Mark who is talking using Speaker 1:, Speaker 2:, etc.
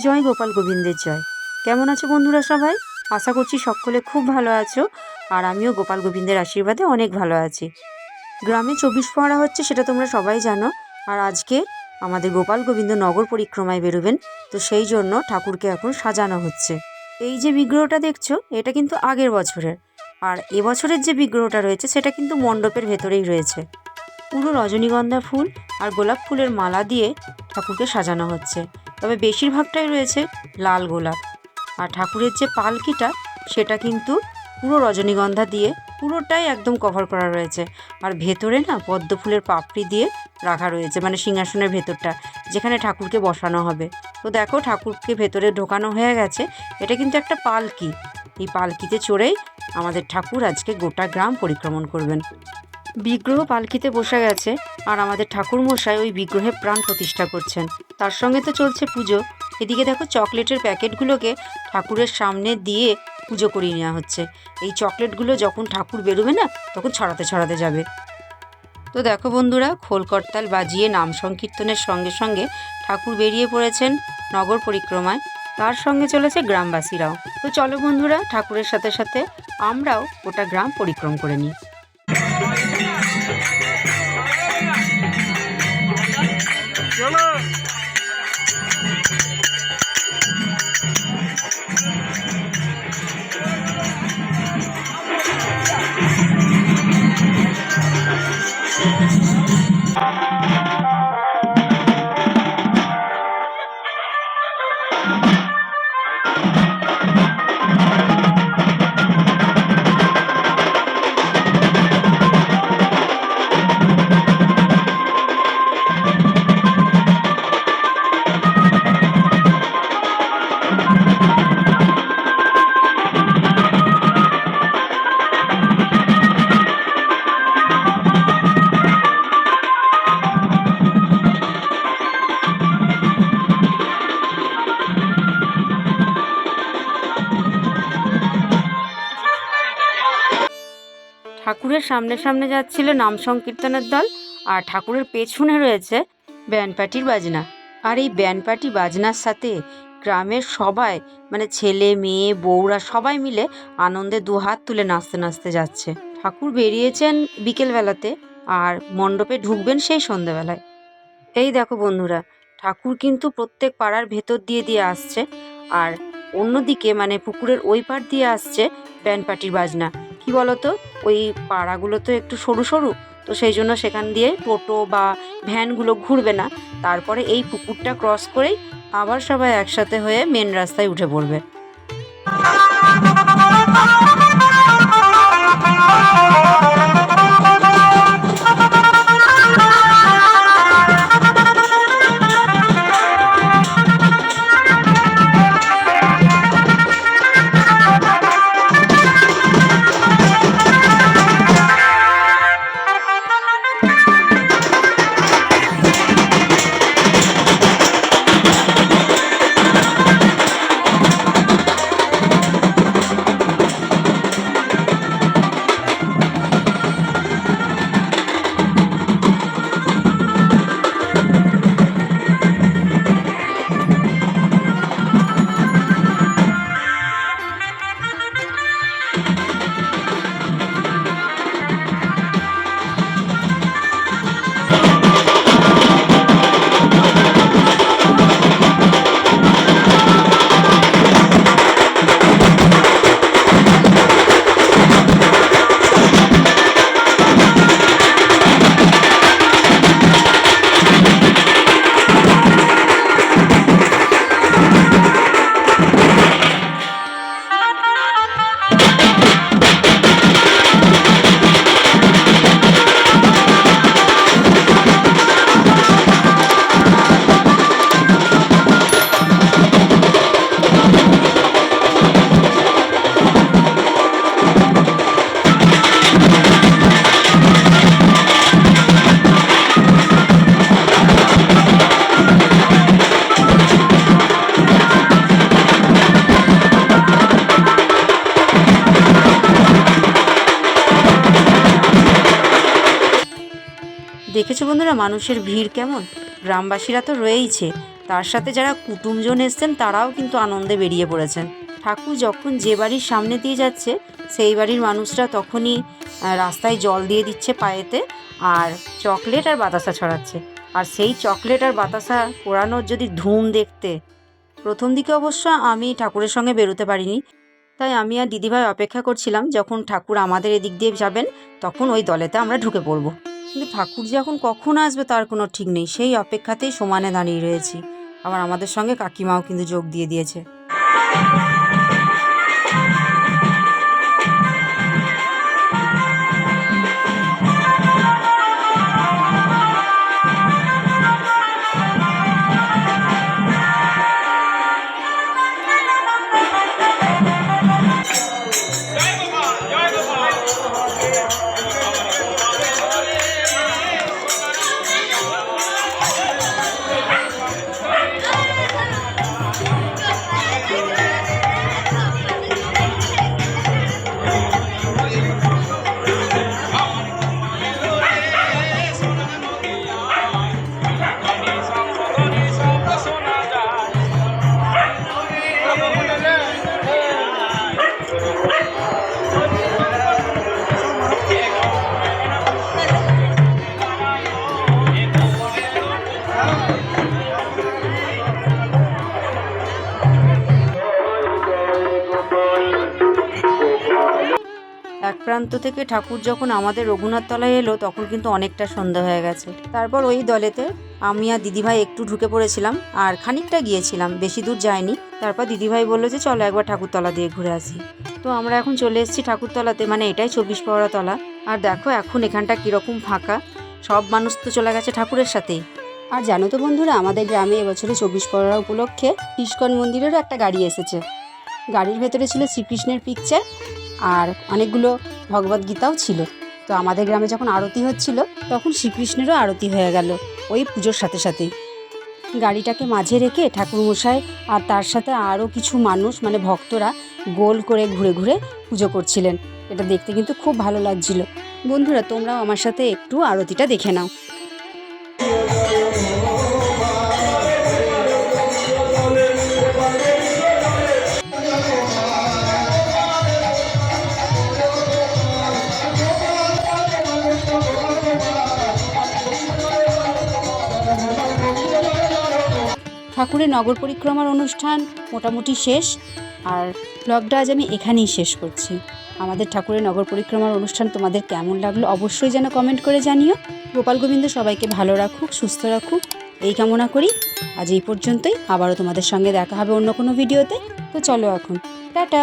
Speaker 1: জয় গোপাল গোবিন্দের জয়। কেমন আছো বন্ধুরা সবাই? আশা করছি সকলে খুব ভালো আছো আর আমিও গোপাল গোবিন্দের আশীর্বাদে অনেক ভালো আছি। গ্রামে চব্বিশ পড়া হচ্ছে সেটা তোমরা সবাই জানো। আর আজকে আমাদের গোপাল গোবিন্দ নগর পরিক্রমায় বেরোবেন, তো সেই জন্য ঠাকুরকে এখন সাজানো হচ্ছে। এই যে বিগ্রহটা দেখছ, এটা কিন্তু আগের বছরের। আর এবছরের যে বিগ্রহটা রয়েছে, সেটা কিন্তু মণ্ডপের ভেতরেই রয়েছে। পুরো রজনীগন্ধা ফুল আর গোলাপ ফুলের মালা দিয়ে ঠাকুরকে সাজানো হচ্ছে। তবে বেশিরভাগটাই রয়েছে লাল গোলাপ। আর ঠাকুরের যে পালকিটা, সেটা কিন্তু পুরো রজনীগন্ধা দিয়ে পুরোটাই একদম কভার করা রয়েছে। আর ভেতরে না পদ্ম ফুলের পাপড়ি দিয়ে রাখা রয়েছে মানে সিংহাসনের ভেতরটা, যেখানে ঠাকুরকে বসানো হবে। তো দেখো ঠাকুরকে ভেতরে ঢোকানো হয়ে গেছে। এটা কিন্তু একটা পালকি। এই পালকিতে চড়েই আমাদের ঠাকুর আজকে গোটা গ্রাম পরিক্রমণ করবেন। বিগ্রহ পালকিতে বসে গেছে আর আমাদের ঠাকুর মশাই ওই বিগ্রহে প্রাণ প্রতিষ্ঠা করছেন। তার সঙ্গে তো চলছে পুজো। এদিকে দেখো চকলেটের প্যাকেটগুলোকে ঠাকুরের সামনে দিয়ে পুজো করিয়ে নেওয়া হচ্ছে। এই চকলেটগুলো যখন ঠাকুর বেরোবে না, তখন ছড়াতে ছড়াতে যাবে। তো দেখো বন্ধুরা, খোল করতাল বাজিয়ে নাম সংকীর্তনের সঙ্গে সঙ্গে ঠাকুর বেরিয়ে পড়েছেন নগর পরিক্রমায়। তার সঙ্গে চলেছে গ্রামবাসীরাও। তো চলো বন্ধুরা, ঠাকুরের সাথে সাথে আমরাও গোটা গ্রাম পরিক্রম করে নিই। চলো ঠাকুরের সামনে সামনে যাচ্ছিল নাম সংকীর্তনের দল, আর ঠাকুরের পেছনে রয়েছে ব্যান্ড পার্টির বাজনা। আর এই ব্যান্ড পার্টি বাজনার সাথে গ্রামের সবাই মানে ছেলে, মেয়ে, বউরা সবাই মিলে আনন্দে দু হাত তুলে নাচতে নাচতে যাচ্ছে। ঠাকুর বেরিয়েছেন বিকেলবেলাতে, আর মণ্ডপে ঢুকবেন সেই সন্ধেবেলায়। এই দেখো বন্ধুরা, ঠাকুর কিন্তু প্রত্যেক পাড়ার ভেতর দিয়ে দিয়ে আসছে, আর অন্যদিকে মানে পুকুরের ওই পাড় দিয়ে আসছে ব্যান্ড পার্টির বাজনা। কি বলতো? ওই পাড়াগুলো তো একটু সরু সরু, তো সেই জন্য সেখান দিয়ে টোটো বা ভ্যানগুলো ঘুরবে না। তারপরে এই পুকুরটা ক্রস করেই আবার সবাই একসাথে হয়ে মেন রাস্তায় উঠে পড়বে। দেখেছ বন্ধুরা মানুষের ভিড় কেমন? গ্রামবাসীরা তো রয়েইছে। তার সাথে যারা কুটুমজন এসছেন, তারাও কিন্তু আনন্দে বেরিয়ে পড়েছেন। ঠাকুর যখন যে বাড়ির সামনে দিয়ে যাচ্ছে, সেই বাড়ির মানুষরা তখনই রাস্তায় জল দিয়ে দিচ্ছে পায়েতে আর চকলেট আর বাতাসা ছড়াচ্ছে। আর সেই চকলেট আর বাতাসা পোড়ানোর যদি ধুম দেখতে, প্রথম দিকে অবশ্য আমি ঠাকুরের সঙ্গে বেরোতে পারিনি। তাই আমি আর দিদিভাই অপেক্ষা করছিলাম, যখন ঠাকুর আমাদের এদিক দিয়ে যাবেন, তখন ওই দলেতে আমরা ঢুকে পড়ব। কিন্তু ঠাকুর যে এখন কখন আসবে তার কোনো ঠিক নেই। সেই অপেক্ষাতেই সমানে দাঁড়িয়ে রয়েছি। আবার আমাদের সঙ্গে কাকিমাও কিন্তু যোগ দিয়ে দিয়েছে। এক প্রান্ত থেকে ঠাকুর যখন আমাদের রঘুনাথ তলায় এলো, তখন কিন্তু অনেকটা সন্ধ্যা হয়ে গেছে। তারপর ওই দলেতে আমি আর দিদিভাই একটু ঢুকে পড়েছিলাম আর খানিকটা গিয়েছিলাম, বেশি দূর যায়নি। তারপর দিদিভাই বলল যে, চলো একবার ঠাকুরতলা দিয়ে ঘুরে আসি। তো আমরা এখন চলে এসেছি ঠাকুরতলাতে। মানে এটাই চব্বিশ পরগনা তলা। আর দেখো এখন এখানটা কীরকম ফাঁকা। সব মানুষ তো চলে গেছে ঠাকুরের সাথেই। আর জানো তো বন্ধুরা, আমাদের গ্রামে এবছরে চব্বিশ পরগনা উপলক্ষে ইস্কন মন্দিরেরও একটা গাড়ি এসেছে। গাড়ির ভেতরে ছিল শ্রীকৃষ্ণের পিকচার আর অনেকগুলো ভগবদ গীতাও ছিল। তো আমাদের গ্রামে যখন আরতি হচ্ছিল, তখন শ্রীকৃষ্ণেরও আরতি হয়ে গেল, ওই পুজোর সাথে সাথেই। গাড়িটাকে মাঝে রেখে ঠাকুরমশাই আর তার সাথে আরও কিছু মানুষ মানে ভক্তরা, গোল করে ঘুরে ঘুরে পুজো করছিলেন। এটা দেখতে কিন্তু খুব ভালো লাগছিল। বন্ধুরা, তোমরাও আমার সাথে একটু আরতিটা দেখে নাও। ঠাকুরের নগর পরিক্রমার অনুষ্ঠান মোটামুটি শেষ, আর ব্লগটা আজ আমি এখানেই শেষ করছি। আমাদের ঠাকুরের নগর পরিক্রমার অনুষ্ঠান তোমাদের কেমন লাগল অবশ্যই যেন কমেন্ট করে জানিও। গোপাল গোবিন্দ সবাইকে ভালো রাখুক, সুস্থ রাখুক, এই কামনা করি। আজ এই পর্যন্তই, আবারও তোমাদের সঙ্গে দেখা হবে অন্য কোনো ভিডিওতে তো চলো এখন, টাটা!